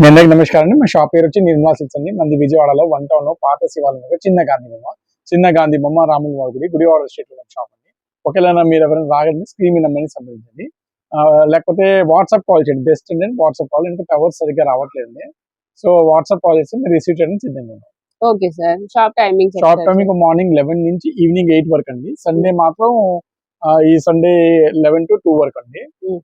మీ అందరికి నమస్కారం అండి. మా షాప్ పేరు వచ్చి నిర్మలా సిల్క్స్ అండి. మంది విజయవాడలో వన్ టౌన్లో పాత శివాలయం దగ్గర చిన్న గాంధీ బొమ్మ. చిన్న గాంధీ బొమ్మ రాముల వారి గుడి గుడివాడ స్ట్రీట్లో షాప్ అండి. ఒకవేళ మీరు ఎవరైనా రాగండి స్క్రీన్ నెంబర్ని సంప్రదించండి. లేకపోతే వాట్సాప్ కాల్ చేయండి. బెస్ట్ అండి. వాట్సాప్ కాల్ ఇంకా టవర్స్ సరిగ్గా రావట్లేదు సో వాట్సాప్ కాల్ చేస్తే మీరు రిసీవ్ చేయడం సిద్ధంగా ఉన్నాం. Okay sir. Shop timing shop timing morning eleven నుంచి ఈవినింగ్ ఎయిట్ వరకు అండి. సండే మాత్రం ఈ సండే లెవెన్ టు టూ వరకు అండి.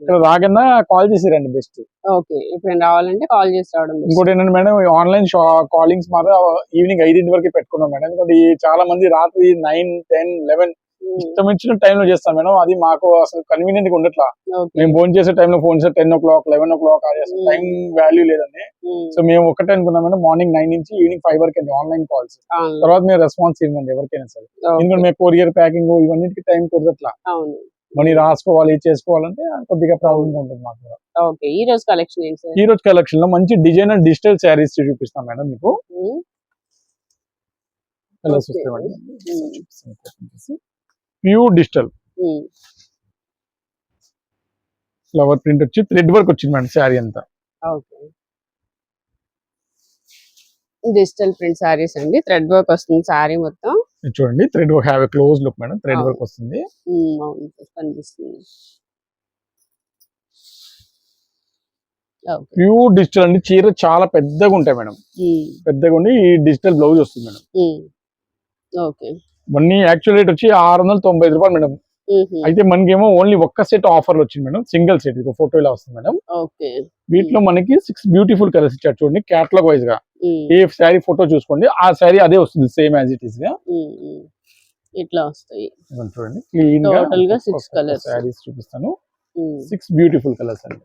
ఇక్కడ రాగన్నా కాల్ చేసిరండి బెస్ట్ ఓకే ఇప్పుడు రావాలంటే కాల్ చేసి రావడం. ఇంకోటి ఏంటంటే మేడం ఆన్లైన్ కాలింగ్స్ మాత్రం ఈవినింగ్ ఐదింటి వరకు పెట్టుకున్నాం మేడం. ఎందుకంటే చాలా మంది రాత్రి నైన్ టెన్ లెవెన్ ఇష్టం ఇచ్చిన టైంలో చేస్తాం మేడం. అది మాకు అసలు కన్వీనియంట్గా ఉండట్లా. మేము ఫోన్ చేసే టైంలో ఫోన్ చేసే ten o'clock eleven o'clock అసలు Mm. టైం వాల్యూ లేదండి. సో మేము ఒకటే అనుకున్నాం మేడం మార్నింగ్ నైన్ నుంచి ఈవినింగ్ ఫైవ్ వరకు అండి ఆన్లైన్ కాల్స్ తర్వాత మీరు రెస్పాన్స్ ఇవ్వండి ఎవరికైనా సరే. ఎందుకంటే మేము కొరియర్ ప్యాకింగ్ ఇవన్నిటికి టైం కుదరట్లా. మనీ రాసుకోవాలి చేసుకోవాలంటే కొద్దిగా ప్రాబ్లమ్ ఉంటుంది మాకు కూడా. ఓకే ఈ రోజు కలెక్షన్ ఏంటి ఈ రోజు కలెక్షన్లో మంచి డిజైనర్ డిజిటల్ శారీస్ చూపిస్తాం మేడం మీకు. Colours Okay. Pure digital. Flower print వచ్చి థ్రెడ్ వర్క్ వచ్చింది మేడం శారీ అంతా. డిజిటల్ ప్రింట్ సారీస్ అండి థ్రెడ్ వర్క్ వస్తుంది సారీ మొత్తం. చూడండి thread work have close look madam thread. Work వస్తుంది. కనిపిస్తుంది. ప్యూర్ డిజిటల్ అండి చీర చాలా పెద్దగా ఉంటాయి మేడం. పెద్దగా ఉండి ఈ డిజిటల్ బ్లౌజ్ వస్తుంది మేడం. ఓకే. ఇవన్నీ యాక్చువల్ రేట్ వచ్చి ఆరు వందల తొంభై రూపాయలు మేడం. అయితే మనకేమో ఓన్లీ ఒక్క సెట్ ఆఫర్ వచ్చింది మేడం. సింగిల్ సెట్ ఇది ఫోటో ఇలా వస్తుంది మేడం. వీటిలో మనకి సిక్స్ బ్యూటిఫుల్ కలర్స్ ఇచ్చారు చూడండి క్యాటలాగ్ వైజ్గా. ఏ శారీ ఫోటో చూసుకోండి ఆ శారీ అదే వస్తుంది సేమ్ యాజ్ ఇట్ ఈస్గా. ఇట్లా వస్తాయి. చూడండి క్లీన్గా six colours. శారీస్ చూపిస్తాను. సిక్స్ బ్యూటిఫుల్ కలర్స్ అండి.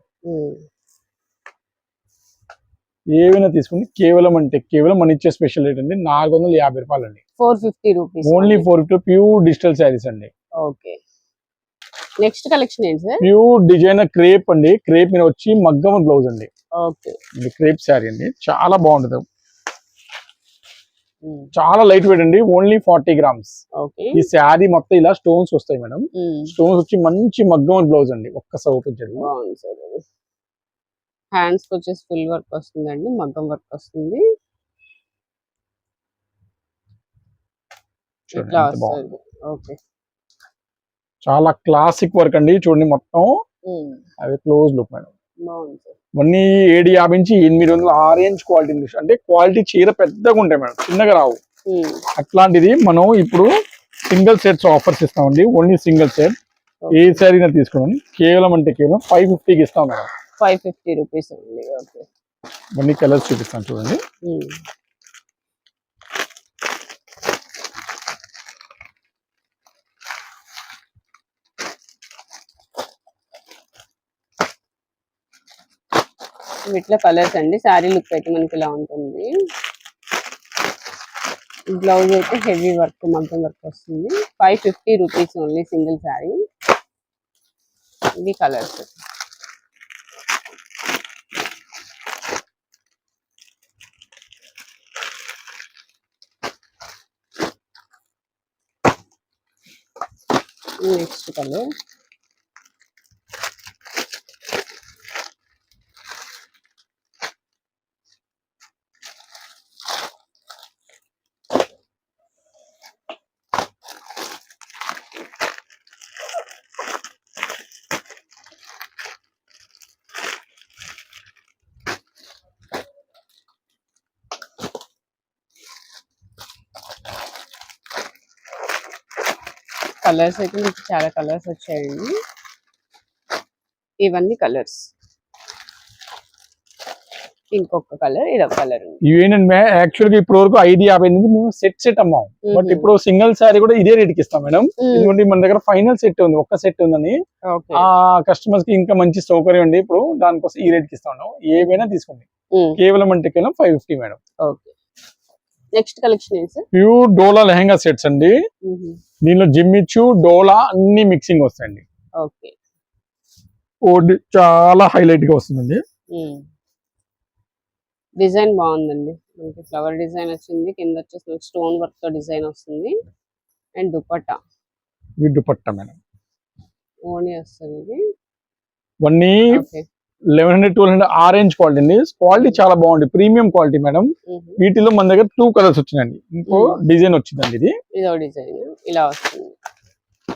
ఏవైనా తీసుకోండి కేవలం అంటే కేవలం మన ఇచ్చే స్పెషల్ రేట్ అండి నాలుగు వందల యాభై రూపాయలు అండి four fifty rupees only four fifty pure digital sarees అండి. ఓకే నెక్స్ట్ కలెక్షన్ ఏంటి సార్ ప్యూర్ డిజైనర్ క్రేప్ అండి. క్రేప్ మీద వచ్చి మగ్గం బ్లౌజ్ అండి. ఓకే ఇది క్రేప్ శారీ అండి. చాలా బాగుంటుంది. చాలా లైట్ వెయిట్ అండి. ఓన్లీ ఫార్టీ గ్రామ్స్ ఈ శారీ మొత్తం ఇలా స్టోన్స్ వస్తాయి మేడం. స్టోన్స్ వచ్చి మంచి మగ్గం బ్లౌజ్ అండి. ఒక్కసారి ఓపెన్ చేయండి హ్యాండ్స్ వచ్చేసి ఫుల్ వర్క్ వస్తుందండి మగ్గం వర్క్ వస్తుంది. ఇట్లా ఓకే. చాలా క్లాసిక్ వర్క్ అండి చూడండి మొత్తం. అవి క్లోజ్ లుక్ మేడం. ఇవన్నీ ఏడు యాభై నుంచి ఎనిమిది వందల ఆరెంజ్ క్వాలిటీ. అంటే క్వాలిటీ చీర పెద్దగా ఉంటాయి మేడం చిన్నగా రావు. అట్లాంటిది మనం ఇప్పుడు సింగిల్ సెట్స్ ఆఫర్స్ ఇస్తామండి. Only single set. ఏ శారీనా తీసుకోండి. కేవలం అంటే కేవలం ఫైవ్ ఫిఫ్టీకి ఇస్తాం మేడం. ఫైవ్ ఫిఫ్టీ రూపీస్ ఉంది ఓకే. ఇవన్నీ కలర్స్ చూపిస్తాను చూడండి. వీటిలో కలర్స్ అండి శారీ లుక్ అయితే మనకి ఇలా ఉంటుంది. బ్లౌజ్ అయితే హెవీ వర్క్ మగ్గం వర్క్ వస్తుంది. Five fifty rupees only single saree. ఇది కలర్స్. నెక్స్ట్ కలర్ కలర్స్ అయితే మీకు చాలా కలర్స్ వచ్చాయండి. ఇవన్నీ కలర్స్. ఇంకొక కలర్ ఇదొక కలర్ యాక్చువల్గా ఇప్పటి వరకు ఐదు యాభై నుంచి మేము సెట్ సెట్ అమ్మాం. బట్. ఇప్పుడు సింగిల్ శారీ కూడా ఇదే రేట్కి ఇస్తాం మేడం. ఎందుకంటే మన దగ్గర ఫైనల్ సెట్ ఉంది ఒక్క సెట్ ఉందని. ఆ కస్టమర్స్కి ఇంకా మంచి సౌకర్యం ఉంది ఇప్పుడు దానికోసం ఈ రేట్కి ఇస్తాం. ఏవైనా తీసుకోండి. కేవలం అంటే కేవలం five fifty madam. Okay. Next collection pure డోలా లెహంగా సెట్స్ అండి. దీనిలో జిమ్మిచ్చు డోలా అన్ని మిక్సింగ్ వస్తాయండి. ఓకే. ఓడి చాలా హైలైట్గా వస్తుందండి. డిజైన్ బాగుందండి. మనకి ఫ్లవర్ డిజైన్ వచ్చింది. కింద వచ్చేసి స్టోన్ వర్క్తో డిజైన్ వస్తుంది. అండ్ దుపట్టా. విడ్డు పట్ట మేడం. ఓని వస్తుంది ఇది. Eleven hundred twelve hundred orange quality అండి. క్వాలిటీ చాలా బాగుంది. Premium quality madam. వీటిలో మన దగ్గర టూ కలర్స్ వచ్చినాయండి. ఇంకో. డిజైన్ వచ్చిందండి ఇది. ఇదో డిజైన్. ఇలా వస్తుంది.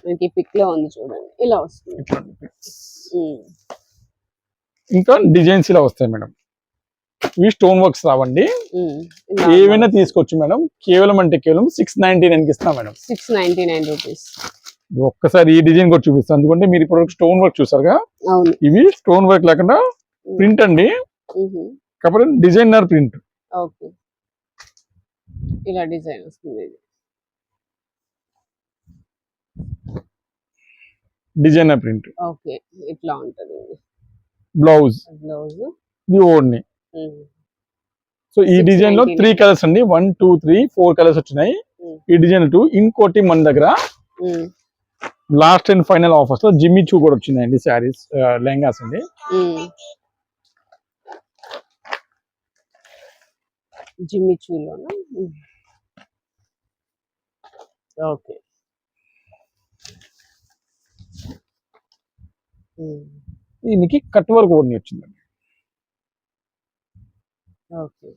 మనకి పిక్లో ఉంది చూడండి. ఇలా వస్తుంది. ఇంకా డిజైన్స్ ఇలా వస్తాయి మేడం. ఇవి స్టోన్ వర్క్స్ రావండి. ఏవైనా తీసుకోవచ్చు మేడం. కేవలం అంటే కేవలం సిక్స్ నైన్టీ నైన్కి ఇస్తాం madam. Six ninety nine rupees ఒక్కసారి ఈ డిజైన్ కూడా చూపిస్తాను ఎందుకంటే మీరు ఇప్పుడు స్టోన్ వర్క్ చూసారుగా? ఇవి స్టోన్ వర్క్ లేకుండా ప్రింట్ అండి. కాకపోతే డిజైనర్ ప్రింట్. ఓకే. ఇలా డిజైన్ వస్తుంది డిజైనర్ ప్రింట్. ఓకే. ఇట్లా ఉంటది. బ్లౌజ్. బ్లౌజ్. ఇది ఓడ్ని సో ఈ డిజైన్లో 699. త్రీ కలర్స్ అండి. One two three four colours వచ్చినాయి. ఈ డిజైన్ టూ ఇంకోటి మన దగ్గర లాస్ట్ అండ్ ఫైనల్ ఆఫర్స్లో జిమ్మి చూ కూడా వచ్చినాయండి శారీస్ లెహంగాస్ అండి. జిమ్మి చూలోనా ఓకే. దీనికి కట్ వర్క్ ఓడ్ని వచ్చిందండి. ఓకే.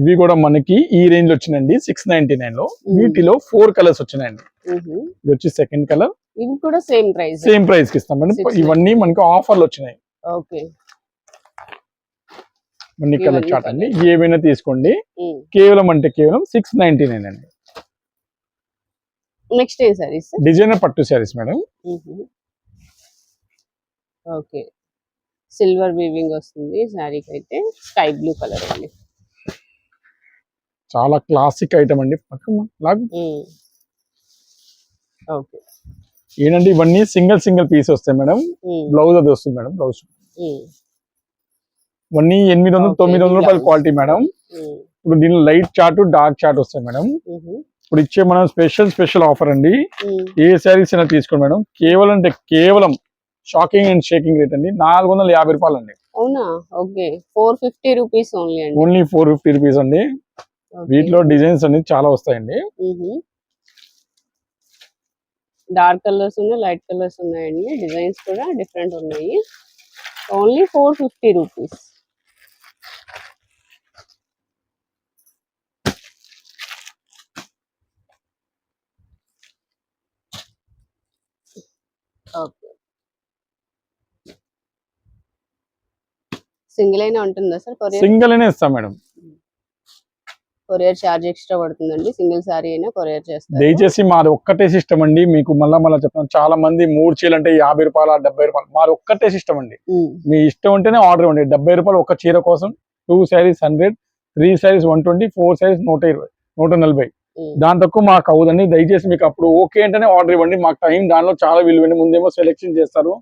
ఇవి కూడా మనకి ఈ రేంజ్లో వచ్చినాయండి సిక్స్ నైన్టీ నైన్లో వీటిలో ఫోర్ కలర్స్ వచ్చినాయండి. ఇది వచ్చి సెకండ్ కలర్. ఇవి కూడా సేమ్ ప్రైస్. సేమ్ ప్రైస్కి ఇస్తాం మేడం. 699. ఇవన్నీ మనకి ఆఫర్లు వచ్చినాయి. ఓకే. అన్ని కలర్ చాట్ అండి. ఏవైనా తీసుకోండి. కేవలం అంటే కేవలం సిక్స్ నైన్టీ నైన్ అండి. నెక్స్ట్ ఏ సారీస్? డిజైనర్ పట్టు saris madam. Okay. Silver weaving వస్తుంది. శారీకి అయితే స్కై బ్లూ కలర్ అండి. చాలా క్లాసిక్ ఐటమ్ అండి. ఓకే. ఏంటంటే ఇవన్నీ సింగిల్ సింగిల్ పీస్ వస్తాయి మేడం. బ్లౌజ్ అది వస్తుంది మేడం బ్లౌజ్. ఇవన్నీ ఎనిమిది వందలు తొమ్మిది వందల రూపాయల. Quality madam. ఇప్పుడు దీనిలో లైట్ చార్ట్ డార్క్ చార్ట్ వస్తాయి మేడం. ఇప్పుడు ఇచ్చే మనం స్పెషల్ స్పెషల్ ఆఫర్ అండి. ఏ శారీస్ అయినా తీసుకోండి మేడం. కేవలం అంటే కేవలం షాకింగ్ అండ్ షేకింగ్ రేట్ అండి. నాలుగు వందల యాభై రూపాయలు అండి అవునా? Okay. Four fifty rupees only only four fifty rupees అండి. వీటిలో డిజైన్స్ అనేది చాలా వస్తాయండి. డార్క్ కలర్స్ ఉన్నాయి లైట్ కలర్స్ ఉన్నాయండి. డిజైన్స్ కూడా డిఫరెంట్ ఉన్నాయి. Only four fifty rupees. Okay. Single అయినా ఉంటుందా సార్ సింగిల్ అనే ఇస్తాం మేడం. కొరియర్ ఛార్జ్ ఎక్స్ట్రా పడుతుందండి. సింగిల్ సారీ అయినా కొరియర్ చేస్తారు. దయచేసి మాది ఒక్కటే సిస్టమ్ అండి. మీకు మళ్ళా మళ్ళీ చెప్తాను చాలా మంది మూడు చీరలు అంటే యాభై రూపాయలు డెబ్బై రూపాయలు మాది ఒక్కటే సిస్టమ్ అండి. మీ ఇష్టం ఉంటేనే ఆర్డర్ ఇవ్వండి. డెబ్బై రూపాయలు ఒక చీర కోసం two saris hundred three saris one twenty four saris నూట ఇరవై నూట నలభై. దాని తక్కువ మాకు అవుదండి దయచేసి మీకు అప్పుడు ఓకే అంటేనే ఆర్డర్ ఇవ్వండి. మాకు టైం దానిలో చాలా విలువండి ముందేమో సెలెక్షన్ చేస్తారు.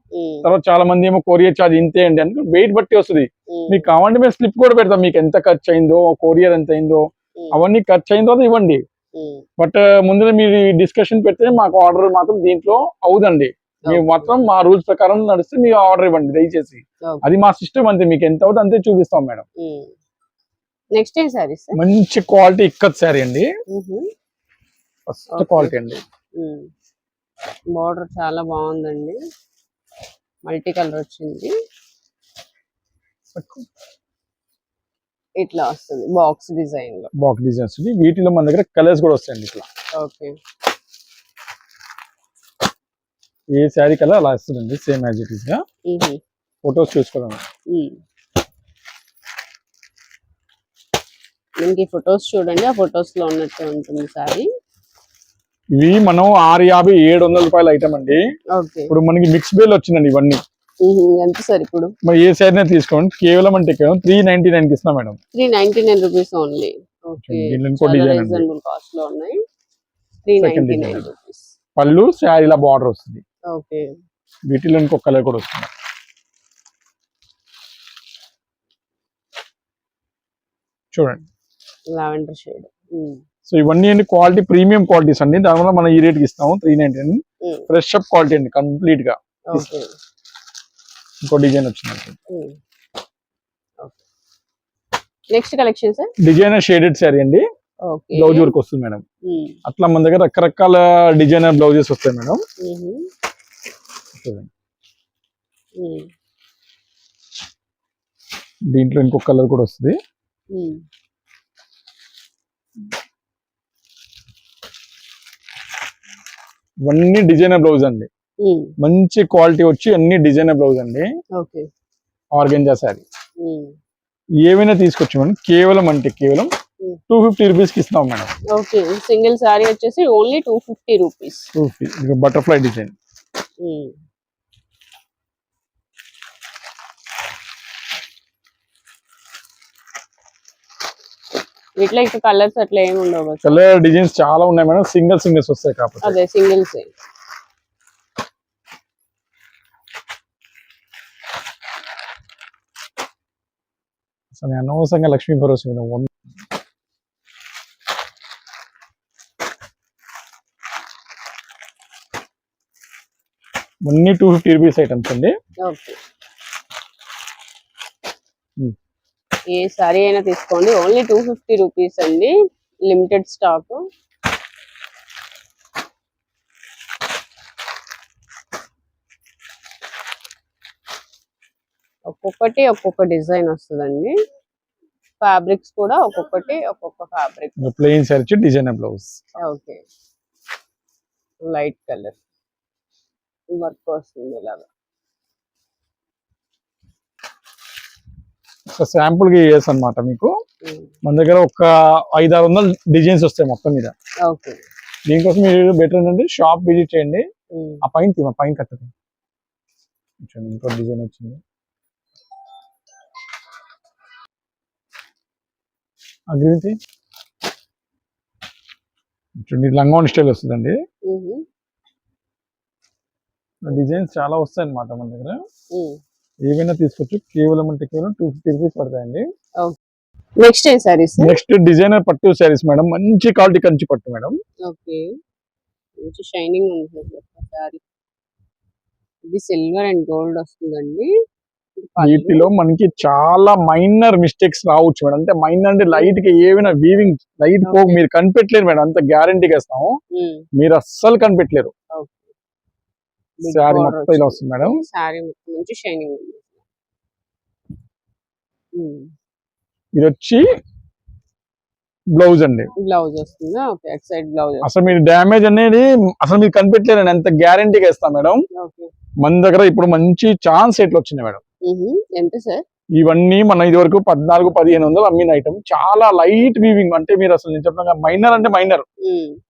తర్వాత చాలా మంది ఏమో కొరియర్ ఛార్జ్ ఇంతే అండి. అంటే వెయిట్ బట్టి వస్తుంది. మీకు కావాలంటే మేము స్లిప్ కూడా పెడతాం. మీకు ఎంత ఖర్చు అయిందో కొరియర్ ఎంత అయిందో అవన్నీ ఖర్చు అయిందో అది ఇవ్వండి. బట్ ముందు మీరు డిస్కషన్ పెడితే మాకు ఆర్డర్ మాత్రం దీంట్లో అవుదండి. మేము. మాత్రం మా రూల్స్ ప్రకారం నడిస్తే మీరు ఆర్డర్ ఇవ్వండి దయచేసి. అది మా సిస్టమ్ అంతే మీకు ఎంత అవుతుంది అంతే చూపిస్తాం మేడం. నెక్స్ట్ ఏం సారీ సార్? మంచి క్వాలిటీ ఇక్కత్ శారీ అండి. ఫస్ట్. క్వాలిటీ అండి. బార్డర్ చాలా బాగుందండి. మల్టీ కలర్ వచ్చింది. ఇట్లా వస్తుంది బాక్స్ డిజైన్లో. బాక్స్ డిజైన్స్ వీటిలో మన దగ్గర కలర్స్ కూడా వస్తాయండి ఇట్లా. ఓకే. ఏ శారీ కలర్ అలా వస్తుందండి సేమ్ యాజ్ ఇట్ ఈస్గా. ఫొటోస్ చూసుకోవడం. మనకి ఫొటోస్ చూడండి ఆ ఫొటోస్లో ఉన్నట్టు ఉంటుంది సారీ ఇవి మనం ఆరు యాభై ఏడు వందల రూపాయల ఐటమ్ అండి. ఇప్పుడు మనకి మిక్స్ బిల్ వచ్చిందండి ఇవన్నీ. ఎంత సార్ ఇప్పుడు? మరి ఏ శారీ తీసుకోండి. కేవలం అంటే కేవలం త్రీ నైన్టీ నైన్కి ఇస్తున్నాం madam. Three ninety nine rupees only okay దీంట్లో ఇంకో డిజైన్ అండి రీజనబుల్ కాస్ట్లో ఉన్నాయి. Three Second ninety nine design. Rupees పళ్ళు శారీలా బార్డర్ వస్తుంది. ఓకే వీటిలో కలర్ కూడా వస్తుంది. చూడండి. లావెండర్ షేడ్ సో ఇవన్నీ అండి క్వాలిటీ ప్రీమియం క్వాలిటీస్ అండి. దానివల్ల మనం ఈ రేట్కి ఇస్తాము. Three ninety nine fresh up quality అండి కంప్లీట్గా. ఇంకో డిజైన్ వచ్చిందండి next collection sir designer shaded sari అండి. బ్లౌజ్ వర్క్ వస్తుంది మేడం. అట్లా మన దగ్గర రకరకాల డిజైనర్ బ్లౌజెస్ వస్తాయి మేడం. దీంట్లో ఇంకొక కలర్ కూడా వస్తుంది. ఇవన్నీ డిజైనర్ బ్లౌజ్ అండి. మంచి క్వాలిటీ వచ్చి అన్ని డిజైనర్ బ్లౌజ్ అండి. ఓకే. ఆర్గెంజా శారీ. ఏమైనా తీసుకొచ్చి మేడం కేవలం అంటే కేవలం. టూ ఫిఫ్టీ రూపీస్కి ఇస్తాం మేడం. ఓకే సింగిల్ సారీ వచ్చేసి only two fifty rupees butterfly design ఇంకా కలర్స్ అట్లా ఏమి ఉండవు కలర్ డిజైన్స్ చాలా ఉన్నాయి మేడం సింగిల్ సింగిల్స్ వస్తాయి కాకపోతే అదే సింగిల్స్ అసలు అనవసరంగా లక్ష్మీ భరోసా మీద వంద అన్ని టూ ఫిఫ్టీ రూపీస్ ఐటమ్స్ అండి. Hmm. ఏ సారీ అయినా తీసుకోండి. ఓన్లీ టూ ఫిఫ్టీ రూపీస్ అండి. లిమిటెడ్ స్టాక్ ఒక్కొక్కటి ఒక్కొక్క డిజైన్ వస్తుందండి. ఫ్యాబ్రిక్స్ కూడా ఒక్కొక్కటి ఒక్కొక్క ఫ్యాబ్రిక్. ప్లెయిన్ వచ్చి designer blouse. Okay. Light colour. Work వస్తుంది ఇలాగా. శాంపుల్గా ఇయర్స్ అన్నమాట మీకు. మన దగ్గర ఒక ఐదు ఆరు వందల డిజైన్స్ వస్తాయి మొత్తం మీద. ఓకే. దీనికోసం మీరు బెటర్ ఏంటంటే షాప్ విజిట్ చేయండి. ఆ పైన తీమ పైన కట్టదు ఇంకో డిజైన్ వచ్చింది. అగ్రితి చూడండి లంగోన్ స్టైల్ వస్తుందండి. డిజైన్స్ చాలా వస్తాయి అన్నమాట మన దగ్గర. ఏవైనా తీసుకోవచ్చు. కేవలం అంటే కేవలం టూ ఫిఫ్టీ రూపీస్ పడతాయండి. నెక్స్ట్ సారీస్ నెక్స్ట్ డిజైనర్ పట్టు శారీస్ మేడం. మంచి క్వాలిటీ కంచి పట్టు మేడం. ఓకే. మంచి షైనింగ్ ఉంది సారీ. ఇది సిల్వర్ అండ్ గోల్డ్ వస్తుందండి. వీటిలో మనకి చాలా మైనర్ మిస్టేక్స్ రావచ్చు మేడం. అంటే మైనర్ అంటే లైట్గా ఏమైనా వీవింగ్ లైట్ పో. మీరు కనిపెట్టలేరు మేడం. అంత గ్యారంటీగా ఇస్తాము. ఉమ్, మీరు అస్సలు కనిపెట్టలేరు. శారీ మొత్తం ఇలా వచ్చింది. వస్తుంది మేడం. శారీ మొత్తం మంచి షైనింగ్ ఉంది. ఇది వచ్చి బ్లౌజ్ అండి. బ్లౌజ్ వస్తుందా? అసలు మీరు డ్యామేజ్ అనేది అసలు మీరు కనిపెట్టలేరు అంత గ్యారంటీగా ఇస్తాం మేడం. మన దగ్గర ఇప్పుడు మంచి ఛాన్స్ ఎట్లా వచ్చినాయి మేడం. ఎంత సార్? ఇవన్నీ మన ఇది వరకు పద్నాలుగు పదిహేను వందలు అమ్మిన ఐటమ్ చాలా లైట్ వీవింగ్ అంటే మీరు అసలు నేను చెప్తాను మైనర్ అంటే మైనర్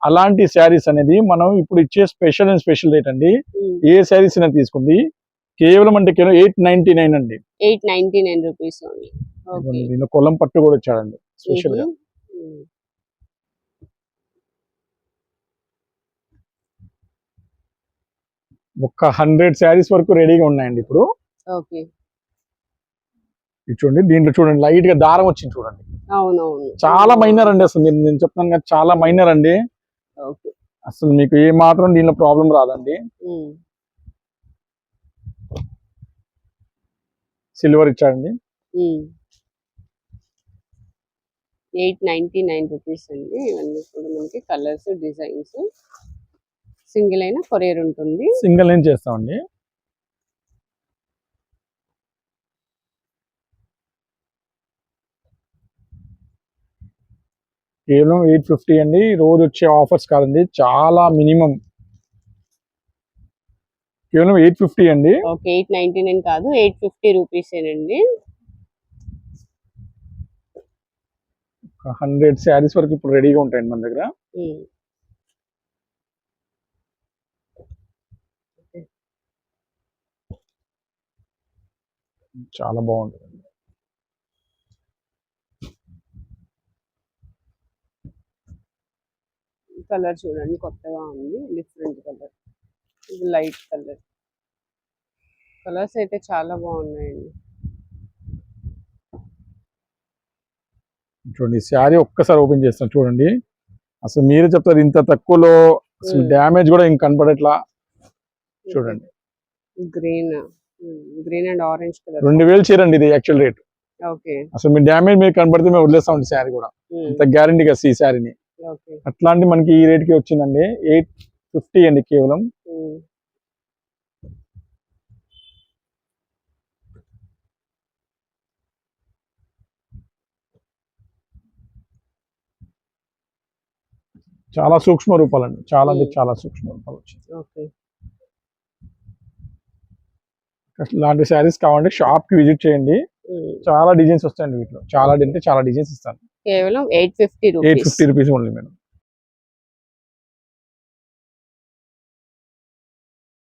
అలాంటి శారీస్ అనేది మనం ఇప్పుడు ఇచ్చే స్పెషల్ అండ్ స్పెషల్ రేట్ అండి. ఏ శారీస్ అయినా తీసుకుంది కేవలం అంటే కేవలం ఎయిట్ నైన్టీ నైన్ అండి. ఎయిట్ నైన్టీ నైన్ రూపీస్ దీనిలో కొల్లం పట్టు కూడా వచ్చాడండి. స్పెషల్గా. ఒక హండ్రెడ్ శారీస్ వరకు రెడీగా ఉన్నాయండి ఇప్పుడు. ఓకే ఇది చూడండి దీంట్లో చూడండి లైట్గా దారం వచ్చింది చూడండి. అవునవును. చాలా మైనర్ అండి అసలు మీరు నేను చెప్తాను కదా చాలా మైనర్ అండి. అసలు మీకు ఏ మాత్రం దీనిలో ప్రాబ్లం రాదండి. సిల్వర్ ఇచ్చాడండి. ఎయిట్ నైన్టీ నైన్ రూపీస్ అండి. ఇవన్నీ కూడా మనకి కలర్స్ డిజైన్స్. సింగిల్ అయినా కొరియర్ ఉంటుంది. సింగిల్ ఏం చేస్తామండి? కేవలం ఎయిట్ ఫిఫ్టీ అండి. రోజు వచ్చే ఆఫర్స్ కాదండి. చాలా మినిమం. కేవలం ఎయిట్ ఫిఫ్టీ అండి. ఓకే ఎయిట్ నైన్టీ నైన్ కాదు ఎయిట్ ఫిఫ్టీ రూపీస్ ఏనండి హండ్రెడ్ శారీస్ వరకు ఇప్పుడు రెడీగా ఉంటాయండి మన దగ్గర. చాలా బాగుంటుంది. కలర్ చూడండి కొత్తగా ఉంది డిఫరెంట్ కలర్. ఇది లైట్ కలర్. కలర్స్ అయితే చాలా బాగున్నాయండి. చూడండి శారీ ఒక్కసారి ఓపెన్ చేస్తాను చూడండి. అసలు మీరే చెప్తారు ఇంత తక్కువలో అసలు. డ్యామేజ్ కూడా ఇంక కనపడట్లా? చూడండి. Green green and orange colour. రెండు వేలు చీరండి ఇది యాక్చువల్ రేట్. ఓకే. అసలు మీ డ్యామేజ్ మీరు కనపడితే మేము వదిలేస్తామండి శారీ కూడా. ఇంత గ్యారంటీగా ఈ శారీని. అట్లాంటి మనకి ఈ రేట్కి వచ్చిందండి. ఎయిట్ ఫిఫ్టీ అండి కేవలం. చాలా సూక్ష్మ రూపాలు అండి చాలా అంటే చాలా సూక్ష్మ రూపాలు వచ్చింది. ఇలాంటి శారీస్ కావాలంటే షాప్కి విజిట్ చేయండి. చాలా డిజైన్స్ వస్తాయండి వీటిలో. చాలా అంటే చాలా డిజైన్స్ ఇస్తాను. కేవలం eight fifty eight rupees fifty rupees only madam.